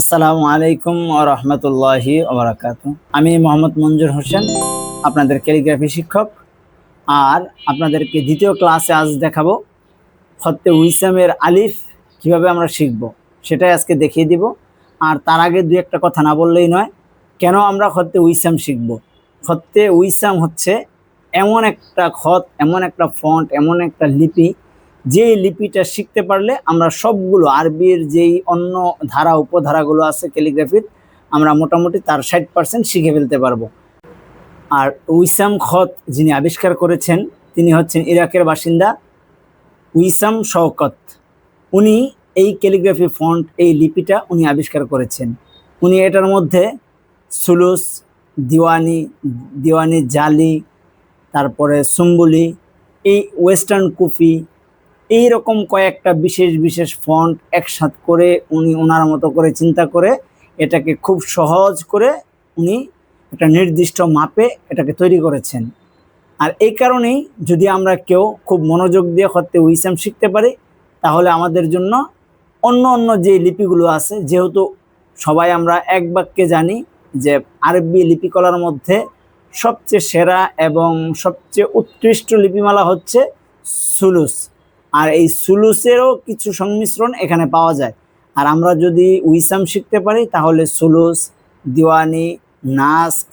আসসালামু আলাইকুম রহমতুল্লাহি আমি মোহাম্মদ মঞ্জুর হোসেন, আপনাদের ক্যালিগ্রাফি শিক্ষক। আর আপনাদেরকে দ্বিতীয় ক্লাসে আজ দেখাবো হত্যে উইসামের আলিফ কীভাবে আমরা শিখব, সেটাই আজকে দেখিয়ে দিব। আর তার আগে দু একটা কথা না বললেই নয়, কেন আমরা হত্যে উইসাম শিখব? হত্যে উইসাম হচ্ছে এমন একটা খত, এমন একটা ফন্ট, এমন একটা লিপি যে লিপিটা শিখতে পারলে আমরা সবগুলো আরবির যেই অন্য ধারা, উপধারাগুলো আছে ক্যালিগ্রাফির, আমরা মোটামুটি তার ষাট পার্সেন্ট শিখে ফেলতে পারব। আর উইসাম খত যিনি আবিষ্কার করেছেন, তিনি হচ্ছেন ইরাকের বাসিন্দা উইসাম শওকত। উনি এই ক্যালিগ্রাফি ফন্ট, এই লিপিটা উনি আবিষ্কার করেছেন। উনি এটার মধ্যে সুলুস, দিওয়ানি দিওয়ানি জালি, তারপরে সুম্বুলি, এই ওয়েস্টার্ন কুফি এই রকম কয়েকটা বিশেষ বিশেষ ফন্ট একসাথ করে উনি ওনার মতো করে চিন্তা করে এটাকে খুব সহজ করে উনি একটা নির্দিষ্ট মাপে এটাকে তৈরি করেছেন। আর এই কারণেই যদি আমরা কেউ খুব মনোযোগ দিয়ে হতে উইসাম শিখতে পারি, তাহলে আমাদের জন্য অন্য অন্য যে লিপিগুলো আছে, যেহেতু সবাই আমরা এক বাক্যে জানি যে আরবি লিপিকলার মধ্যে সবচেয়ে সেরা এবং সবচেয়ে উৎকৃষ্ট লিপিমালা হচ্ছে সুলুস। আর এই সুলুসেরও কিছু সংমিশ্রণ এখানে পাওয়া যায়। আর আমরা যদি উইসাম শিখতে পারি, তাহলে সুলুস, দিওয়ানি, নাস্ক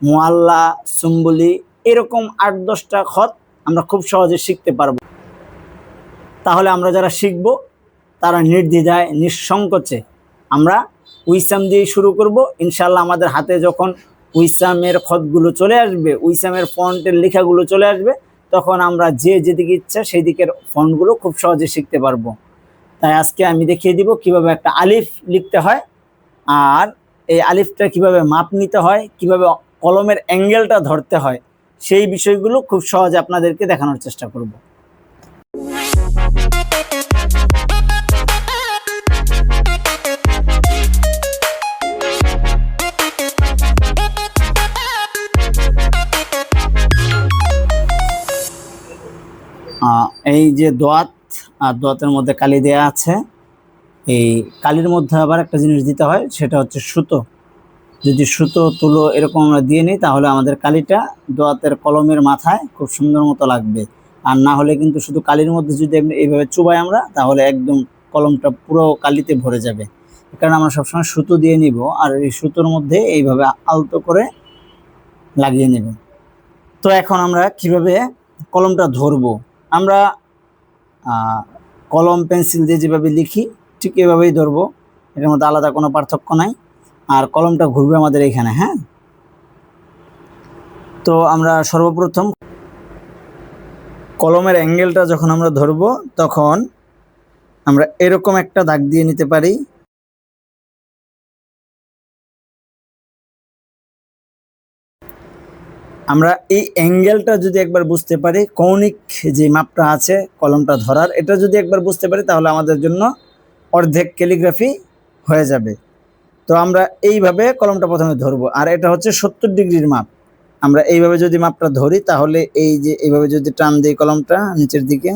মোয়াল্লা সুম্বুলি এরকম আট দশটা খত আমরা খুব সহজে শিখতে পারব। তাহলে আমরা যারা শিখব, তারা নির্দ্বিধায়, নিঃসংকোচে আমরা উইসাম দিয়ে শুরু করব। ইনশাল্লাহ আমাদের হাতে যখন উইসামের খতগুলো চলে আসবে, উইসামের ফন্টের লেখাগুলো চলে আসবে তখন আমরা যে যেদিকে ইচ্ছা সেই দিকের ফন্টগুলো খুব সহজে শিখতে পারব। তাই আজকে আমি দেখিয়ে দিব কীভাবে একটা আলিফ লিখতে হয় আর এই আলিফটা কীভাবে মাপ নিতে হয়, কীভাবে কলমের অ্যাঙ্গেলটা ধরতে হয়, সেই বিষয়গুলো খুব সহজে আপনাদেরকে দেখানোর চেষ্টা করব। এই যে দোয়াত, আর দোয়াতের মধ্যে কালি দেয়া আছে। এই কালির মধ্যে আবার একটা জিনিস দিতে হয়, সেটা হচ্ছে সুতো। যদি সুতো, তুলো এরকম আমরা দিয়ে নিই, তাহলে আমাদের কালিটা দোয়াতের কলমের মাথায় খুব সুন্দর মতো লাগবে। আর না হলে কিন্তু শুধু কালির মধ্যে যদি এইভাবে চুবাই আমরা, তাহলে একদম কলমটা পুরো কালিতে ভরে যাবে। কারণে আমরা সবসময় সুতো দিয়ে নিব, আর এই সুতোর মধ্যে এইভাবে আলতো করে লাগিয়ে নেব। তো এখন আমরা কীভাবে কলমটা ধরবো? আমরা কলম, পেন্সিল দিয়ে যেভাবে লিখি, ঠিক এভাবেই ধরবো। এটার মধ্যে আলাদা কোনো পার্থক্য নাই। আর কলমটা ঘুরবে আমাদের এখানে হ্যাঁ? তো আমরা সর্বপ্রথম কলমের অ্যাঙ্গেলটা যখন আমরা ধরবো, তখন আমরা এরকম একটা দাগ দিয়ে নিতে পারি। আমরা এই অ্যাঙ্গেলটা যদি একবার বুঝতে পারি, কৌণিক যে মাপটা আছে, কলমটা ধরার, এটা যদি একবার বুঝতে পারি, তাহলে আমাদের জন্য অর্ধেক ক্যালিগ্রাফি হয়ে যাবে। তো আমরা এইভাবে কলমটা প্রথমে ধরবো, আর এটা হচ্ছে সত্তর ডিগ্রির মাপ। আমরা এইভাবে যদি মাপটা ধরি, তাহলে এই যে, এইভাবে যদি টান দিই কলমটা নিচের দিকে।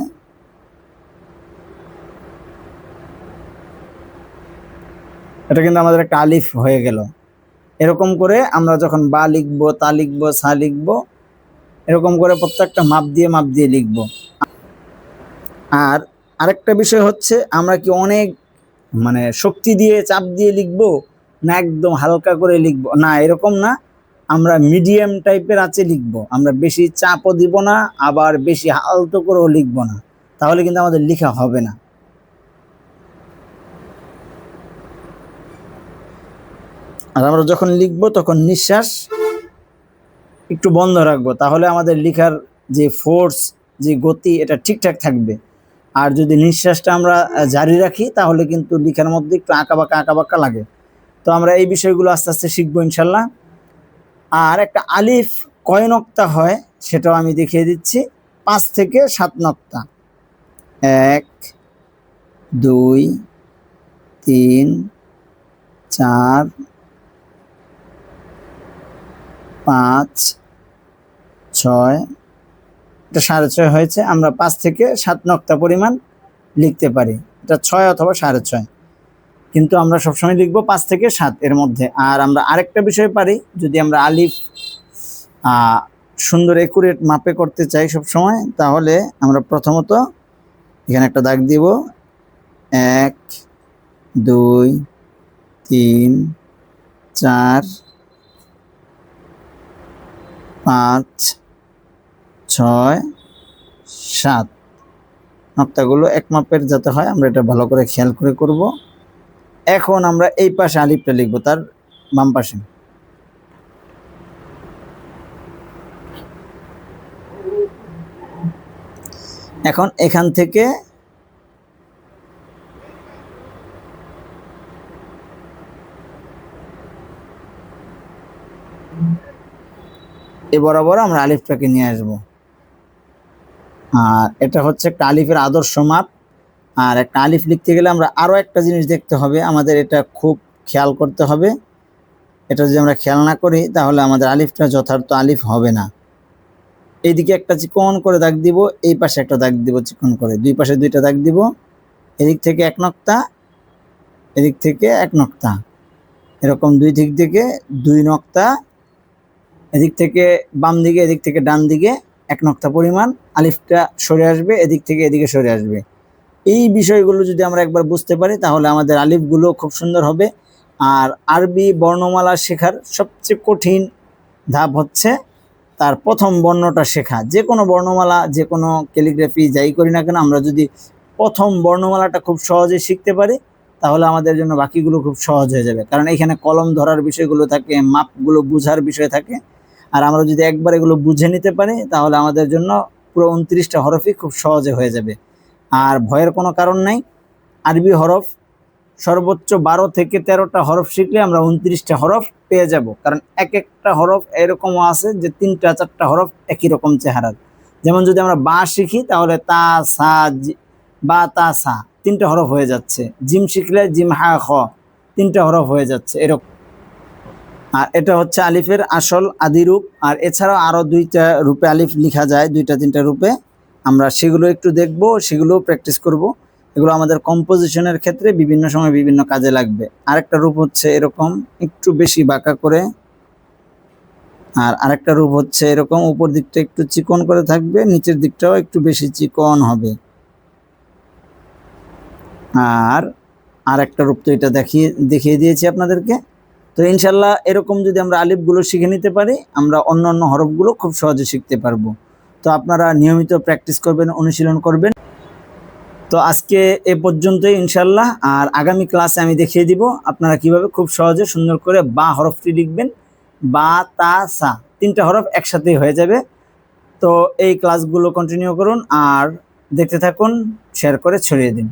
এটা কিন্তু আমাদের একটা আলিফ হয়ে গেল। এরকম করে আমরা যখন বা লিখব, তা লিখব, সা লিখব, এরকম করে প্রত্যেকটা মাপ দিয়ে মাপ দিয়ে লিখব। আর আরেকটা বিষয় হচ্ছে, আমরা কি অনেক মানে শক্তি দিয়ে, চাপ দিয়ে লিখব, না একদম হালকা করে লিখব? না, এরকম না। আমরা মিডিয়াম টাইপের আছে লিখব। আমরা বেশি চাপও দিব না, আবার বেশি আলতো করেও লিখব না। তাহলে কিন্তু আমাদের লেখা হবে না। আর আমরা যখন লিখব, তখন নিঃশ্বাস একটু বন্ধ রাখব। তাহলে আমাদের লেখার যে ফোর্স যে গতি, এটা ঠিকঠাক থাকবে। আর যদি নিঃশ্বাসটা আমরা জারি রাখি, তাহলে কিন্তু লেখার মধ্যে একটু আঁকা বাঁকা আঁকা বাঁকা লাগে। তো আমরা এই বিষয়গুলো আস্তে আস্তে শিখব ইনশাল্লাহ আর একটা আলিফ কয় নক্তা হয়, সেটাও আমি দেখিয়ে দিচ্ছি। পাঁচ থেকে সাত নক্তা। এক, দুই, তিন, চার পাঁচ, ছয়, এটা সাড়ে ছয় হয়েছে, আমরা পাঁচ থেকে সাত নক্তা পরিমাণ লিখতে পারি। এটা ছয় অথবা সাড়ে ছয়। কিন্তু আমরা সবসময় লিখব পাঁচ থেকে সাত এর মধ্যে। আর আমরা আরেকটা বিষয় পারি, যদি আমরা আলিফ সুন্দর একুরেট মাপে করতে চাই সব সময় তাহলে আমরা প্রথমত এখানে একটা দাগ দিব। এক, দুই, তিন, চার পাঁচ, ছয়, সাত। নক্তাগুলো এক মাপের যাতে হয়, আমরা এটা ভালো করে খেয়াল করে করব। এখন আমরা এই পাশে আলিফটা লিখব, তার বাম পাশে। এখন এখান থেকে এ বরাবর আমরা আলিফটাকে নিয়ে আসব। আর এটা হচ্ছে একটা আলিফের আদর্শ মাপ। আর একটা আলিফ লিখতে গেলে আমরা আরও একটা জিনিস দেখতে হবে, আমাদের এটা খুব খেয়াল করতে হবে। এটা যদি আমরা খেয়াল না করি, তাহলে আমাদের আলিফটা যথার্থ আলিফ হবে না। এইদিকে একটা চিকন করে দাগ দিব, এই পাশে একটা দাগ দিব চিকন করে। দুই পাশে দুইটা দাগ দিব, এদিক থেকে এক নক্তা, এদিক থেকে এক নক্তা। এরকম দুই দিক থেকে দুই নক্তা এদিক থেকে বাম দিকে, এদিক থেকে ডান দিকে, এক নক্তা পরিমাণ। আলিফটা সরে আসবে, এদিক থেকে এদিকে সরে আসবে। এই বিষয়গুলো যদি আমরা একবার বুঝতে পারি, তাহলে আমাদের আলিফগুলো খুব সুন্দর হবে। আর আরবি বর্ণমালা শেখার সবচেয়ে কঠিন ধাপ হচ্ছে তার প্রথম বর্ণটা শেখা। যে কোনো বর্ণমালা, যে কোনো ক্যালিগ্রাফি যাই করি না কেন, আমরা যদি প্রথম বর্ণমালাটা খুব সহজে শিখতে পারি, তাহলে আমাদের জন্য বাকিগুলো খুব সহজ হয়ে যাবে। কারণ এখানে কলম ধরার বিষয়গুলো থাকে, মাপগুলো বুঝার বিষয় থাকে। আর আমরা যদি একবার এগুলো বুঝে নিতে পারি, তাহলে আমাদের জন্য পুরো উনত্রিশটা হরফই খুব সহজে হয়ে যাবে। আর ভয়ের কোনো কারণ নাই। আরবি হরফ, সর্বোচ্চ বারো থেকে তেরোটা হরফ শিখলে আমরা উনত্রিশটা হরফ পেয়ে যাব। কারণ এক একটা হরফ এরকমও আছে যে তিনটা, চারটা হরফ একই রকম চেহারার যেমন যদি আমরা বা শিখি, তাহলে তা, সা বা, তা, সা তিনটা হরফ হয়ে যাচ্ছে। জিম শিখলে জিম, হা, খ তিনটা হরফ হয়ে যাচ্ছে। এরকম। আর এটা হচ্ছে আলিফের আসল আদি রূপ। আর এছাড়াও আরও দুইটা রূপে আলিফ লেখা যায়, দুইটা তিনটা রূপে। আমরা সেগুলো একটু দেখব সেগুলো প্র্যাকটিস করব। এগুলো আমাদের কম্পোজিশনের ক্ষেত্রে বিভিন্ন সময় বিভিন্ন কাজে লাগবে। আরেকটা রূপ হচ্ছে এরকম, একটু বেশি বাঁকা করে। আর আরেকটা রূপ হচ্ছে এরকম, উপর দিকটা একটু চিকন করে থাকবে, নিচের দিকটাও একটু বেশি চিকন হবে। আর আরেকটা রূপ তো এটা দেখিয়ে দেখিয়ে দিয়েছি আপনাদেরকে। তো ইনশাল্লাহ এরকম যদি আমরা আলিফগুলো শিখে নিতে পারি, আমরা অন্য অন্য হরফগুলো খুব সহজে শিখতে পারব। তো আপনারা নিয়মিত প্র্যাকটিস করবেন, অনুশীলন করবেন। তো আজকে এ পর্যন্তই ইনশাল্লাহ। আর আগামী ক্লাসে আমি দেখিয়ে দিব আপনারা কীভাবে খুব সহজে সুন্দর করে বা হরফটি লিখবেন, বা, তা, সা, তিনটা হরফ একসাথেই হয়ে যাবে। তো এই ক্লাসগুলো কন্টিনিউ করুন আর দেখতে থাকুন শেয়ার করে ছড়িয়ে দিন।